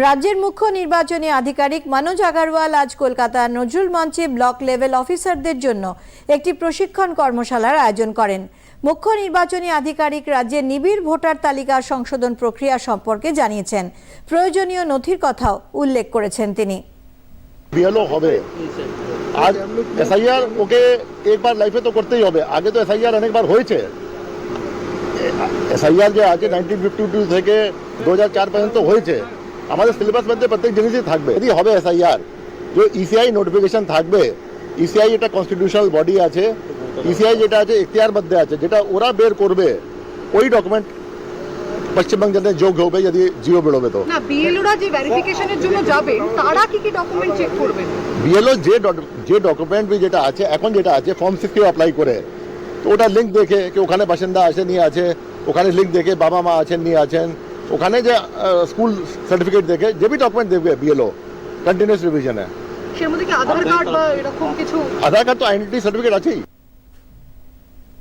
রাজ্যের মুখ্য নির্বাচনী আধিকারিক মনোজ আগারওয়াল আজ কলকাতার নজরুল মঞ্চে ব্লক লেভেল অফিসারদের জন্য একটি প্রশিক্ষণ কর্মশালার আয়োজন করেন। মুখ্য নির্বাচনী আধিকারিক রাজ্যের নিবিড় ভোটার তালিকা সংশোধন প্রক্রিয়া সম্পর্কে জানিয়েছেন। প্রয়োজনীয় নথির কথাও উল্লেখ করেছেন তিনি। বিএলও এসআইআর ওকে একবার লাইফে তো করতেই হবে। আগে তো এসআইআর অনেকবার হয়েছে। এসআইআর যে নাইনটিন ফিফটি টু থেকে দু হাজার চার পর্যন্ত হয়েছে। আমাদের সিলেবাস মধ্যে প্রত্যেক জিনিসই থাকবে। যদি হবে এসআইআর যে ইসিআই নোটিফিকেশন থাকবে ইসিআই এটা কনস্টিটিউশনাল বডি আছে ইসিআই যেটা আছে এখতিয়ার মধ্যে আছে যেটা ওরা বের করবে ওই ডকুমেন্ট পশ্চিমবঙ্গ জন্য যোগ হবে যদি জিও বেরোবে তো। না বিএলওরা যে ভেরিফিকেশনের জন্য যাবেন তারা কি কি ডকুমেন্ট চেক করবেন বিএলও যে যে ডকুমেন্ট বি যেটা আছে এখন যেটা আছে ফর্ম সিক্সটিও অ্যাপ্লাই করে। তো ওটা লিঙ্ক দেখে কি ওখানে বাসিন্দা আছে নিয়ে আছে ওখানে লিঙ্ক দেখে বাবা মা আছেন নিয়ে আছেন ওখানে যে স্কুল সার্টিফিকেট দেখে যে বি ডকুমেন্ট দেখবে বিএলও কন্টিনিউস রিভিশনে সের মধ্যে কি আধার কার্ড বা এরকম কিছু আধার কার্ড তো আইডেন্টি সার্টিফিকেট আছেই।